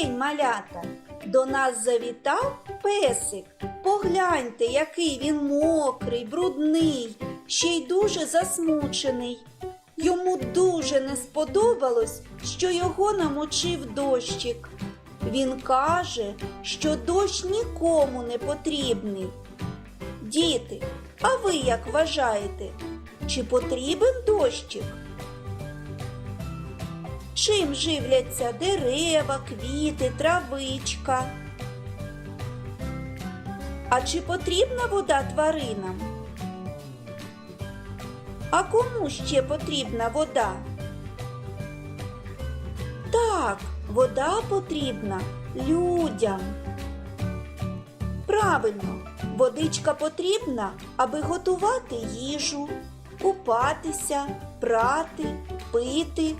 день, малята! До нас завітав песик. Погляньте, який він мокрий, брудний, ще й дуже засмучений. Йому дуже не сподобалось, що його намочив дощик. Він каже, що дощ нікому не потрібний. Діти, а ви як вважаєте, чи потрібен дощик? Чим живляться дерева, квіти, травичка? А чи потрібна вода тваринам? А кому ще потрібна вода? Так, вода потрібна людям. Правильно, водичка потрібна, аби готувати їжу, купатися, прати, пити.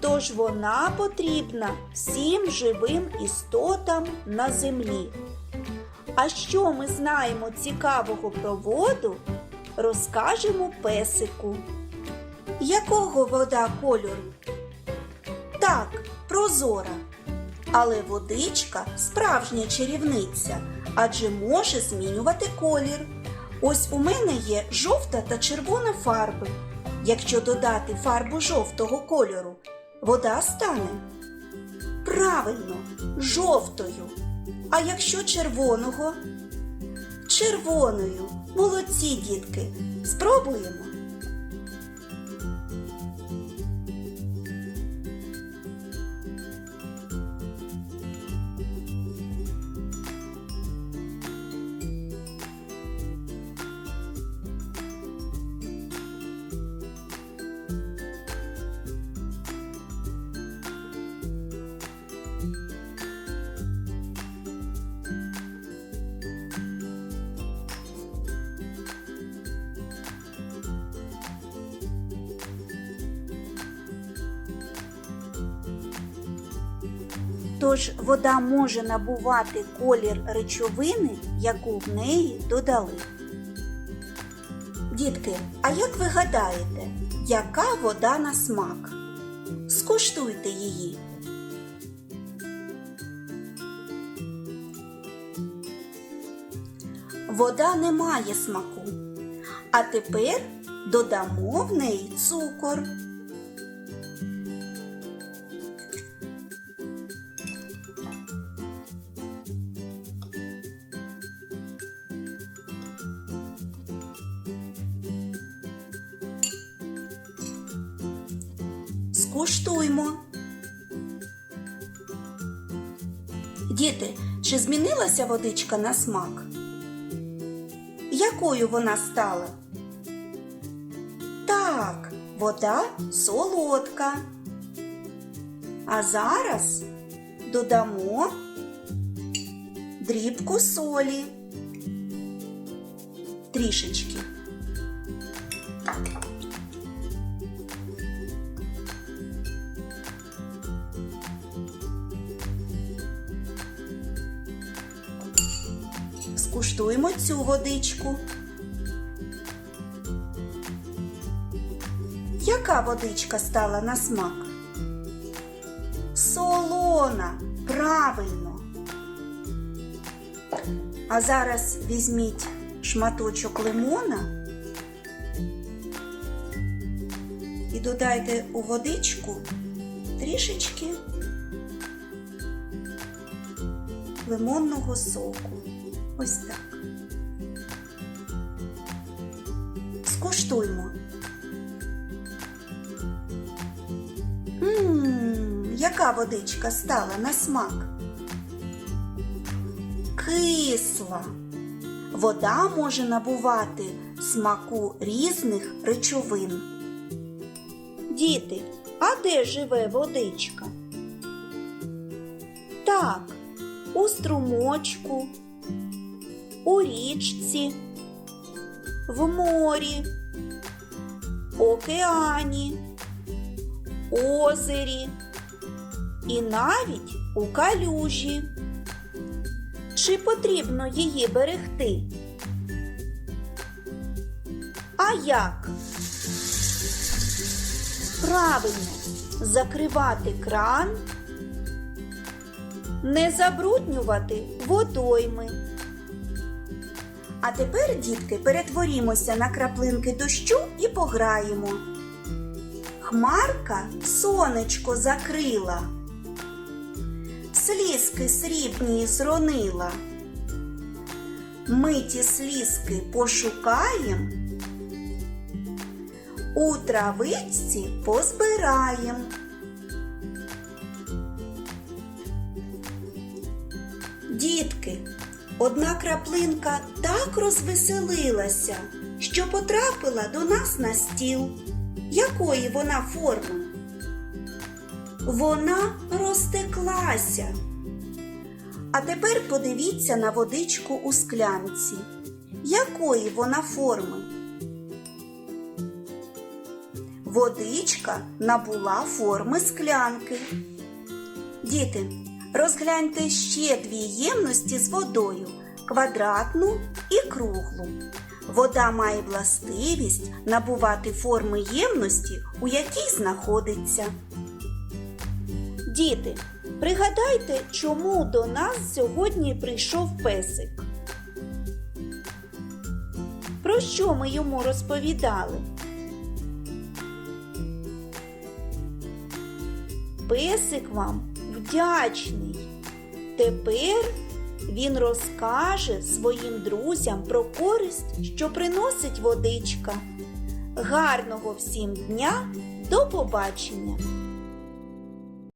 Тож вона потрібна всім живим істотам на землі. А що ми знаємо цікавого про воду, розкажемо песику. Якого вода кольору? Так, прозора. Але водичка справжня чарівниця, адже може змінювати колір. Ось у мене є жовта та червона фарби. Якщо додати фарбу жовтого кольору, вода стане правильно жовтою. А якщо червоного? Червоною. Молодці, дітки. Спробуємо. Тож вода може набувати колір речовини, яку в неї додали. Дітки, а як ви гадаєте, яка вода на смак? Скуштуйте її. Вода не має смаку. А тепер додамо в неї цукор. Скуштуймо. Діти, чи змінилася водичка на смак? Якою вона стала? Так, вода солодка. А зараз додамо дрібку солі. Трішечки. Скуштуємо цю водичку. Яка водичка стала на смак? Солона, правильно. А зараз візьміть шматочок лимона і додайте у водичку трішечки лимонного соку. Ось так. Скуштуймо. Ммм, яка водичка стала на смак? Кисла. Вода може набувати смаку різних речовин. Діти, а де живе водичка? Так, у струмочку, у річці, в морі, океані, озері і навіть у калюжі. Чи потрібно її берегти? А як? Правильно, закривати кран не забруднювати водойми. А тепер, дітки, перетворімося на краплинки дощу і пограємо. Хмарка сонечко закрила, слізки срібні зронила. Ми ті слізки пошукаєм, у травичці позбираєм. Дітки, одна краплинка так розвеселилася, що потрапила до нас на стіл. Якої вона форми? Вона розтеклася. А тепер подивіться на водичку у склянці. Якої вона форми? Водичка набула форми склянки. Діти, розгляньте ще дві ємності з водою квадратну і круглу. Вода має властивість набувати форми ємності, у якій знаходиться. Діти, пригадайте, чому до нас сьогодні прийшов песик. Про що ми йому розповідали? Песик вам вдячний. Тепер він розкаже своїм друзям про користь, що приносить водичка. Гарного всім дня, до побачення!